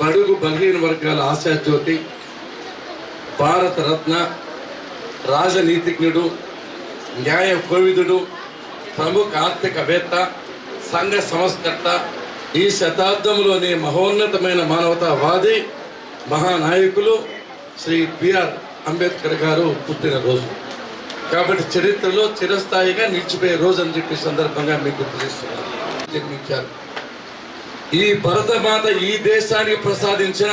బడుగు బలహీన వర్గాల ఆశాజ్యోతి భారత రత్న రాజనీతిజ్ఞుడు న్యాయ కోవిదుడు ప్రముఖ ఆర్థికవేత్త సంఘ సంస్కర్త ఈ శతాబ్దంలోని మహోన్నతమైన మానవతావాది మహానాయకులు శ్రీ బిఆర్ అంబేద్కర్ గారు పుట్టినరోజు. కాబట్టి చరిత్రలో చిరస్థాయిగా నిలిచిపోయే రోజు అని చెప్పి సందర్భంగా మీకు తెలియజేస్తున్నాను. జన్మించారు. ఈ భరతమాత ఈ దేశానికి ప్రసాదించిన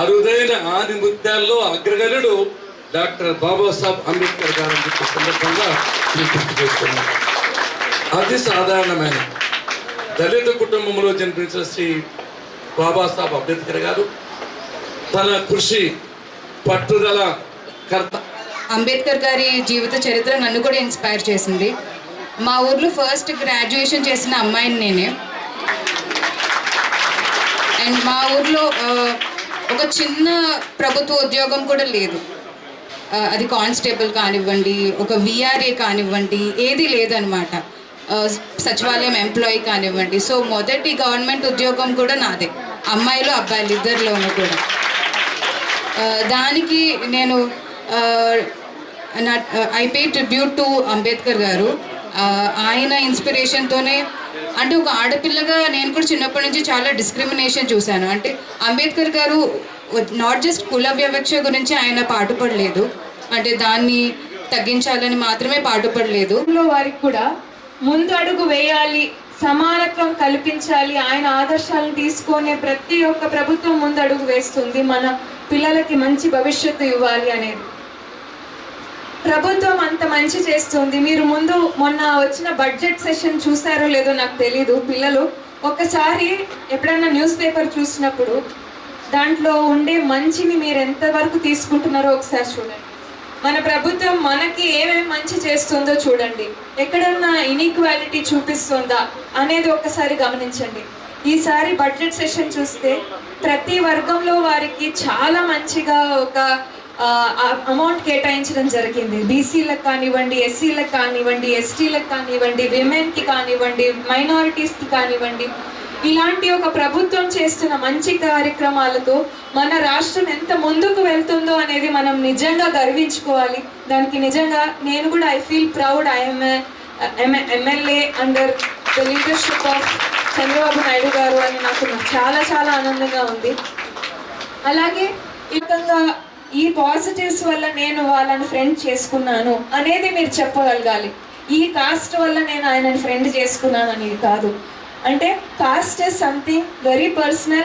అరుదైన ఆది ముత్యాల్లో అగ్రగణుడు డాక్టర్ బాబాసాహెబ్ అంబేద్కర్ గారు చెప్పే సందర్భంగా మీకు గుర్తు చేస్తున్నాను అతి సాధారణమైన దళిత కుటుంబంలో జన్మించిన శ్రీ బాబాసాహెబ్ అంబేద్కర్ గారు తన కృషి పట్టుదల కర్త అంబేద్కర్ గారి జీవిత చరిత్ర నన్ను కూడా ఇన్స్పైర్ చేసింది. మా ఊర్లో ఫస్ట్ గ్రాడ్యుయేషన్ చేసిన అమ్మాయిని నేనే. అండ్ మా ఊర్లో ఒక చిన్న ప్రభుత్వ ఉద్యోగం కూడా లేదు. అది కానిస్టేబుల్ కానివ్వండి ఒక విఆర్ఏ కానివ్వండి ఏది లేదనమాట. సచివాలయం ఎంప్లాయీ కానివ్వండి. సో మొదటి గవర్నమెంట్ ఉద్యోగం కూడా నాదే. అమ్మాయిలు అబ్బాయిలు ఇద్దరిలోనూ కూడా. దానికి నేను I pay tribute to Ambedkar గారు. ఆయన ఇన్స్పిరేషన్తోనే అంటే ఒక ఆడపిల్లగా నేను కూడా చిన్నప్పటి నుంచి చాలా డిస్క్రిమినేషన్ చూశాను. అంటే అంబేద్కర్ గారు నాట్ జస్ట్ కుల వివక్ష గురించి ఆయన పాటుపడలేదు. అంటే దాన్ని తగ్గించాలని మాత్రమే పాటుపడలేదు. లో వారికి కూడా ముందు అడుగు వేయాలి సమానత్వం కల్పించాలి ఆయన ఆదర్శాలను తీసుకొని ప్రతి ఒక్క ప్రభుత్వం ముందు అడుగు వేస్తుంది. మన పిల్లలకి మంచి భవిష్యత్తు ఇవ్వాలి అనేది. ప్రభుత్వం అంత మంచి చేస్తుంది. మీరు ముందు మొన్న వచ్చిన బడ్జెట్ సెషన్ చూసారో లేదో నాకు తెలీదు. పిల్లలు ఒక్కసారి ఎప్పుడన్నా న్యూస్ పేపర్ చూసినప్పుడు దాంట్లో ఉండే మంచిని మీరు ఎంతవరకు తీసుకుంటున్నారో ఒకసారి చూడండి. మన ప్రభుత్వం మనకి ఏమేమి మంచి చేస్తుందో చూడండి. ఎక్కడన్నా ఇన్ఈక్వాలిటీ చూపిస్తుందా అనేది ఒకసారి గమనించండి. ఈసారి బడ్జెట్ సెషన్ చూస్తే ప్రతి వర్గంలో వారికి చాలా మంచిగా ఒక అమౌంట్ కేటాయించడం జరిగింది. బీసీలకు కానివ్వండి ఎస్సీలకు కానివ్వండి ఎస్టీలకు కానివ్వండి విమెన్కి కానివ్వండి మైనారిటీస్కి కానివ్వండి. ఇలాంటి ఒక ప్రభుత్వం చేస్తున్న మంచి కార్యక్రమాలతో మన రాష్ట్రం ఎంత ముందుకు వెళ్తుందో అనేది మనం నిజంగా గర్వించుకోవాలి. దానికి నిజంగా నేను కూడా I feel proud I'm MLA under the leadership of Chandrababu Naidu గారు అని నాకు చాలా చాలా ఆనందంగా ఉంది. అలాగే ఈ విధంగా ఈ పాజిటివ్స్ వల్ల నేను వాళ్ళని ఫ్రెండ్ చేసుకున్నాను అనేది మీరు చెప్పగలగాలి. ఈ కాస్ట్ వల్ల నేను ఆయనని ఫ్రెండ్ చేసుకున్నాను అనేది కాదు. అంటే caste is something very personal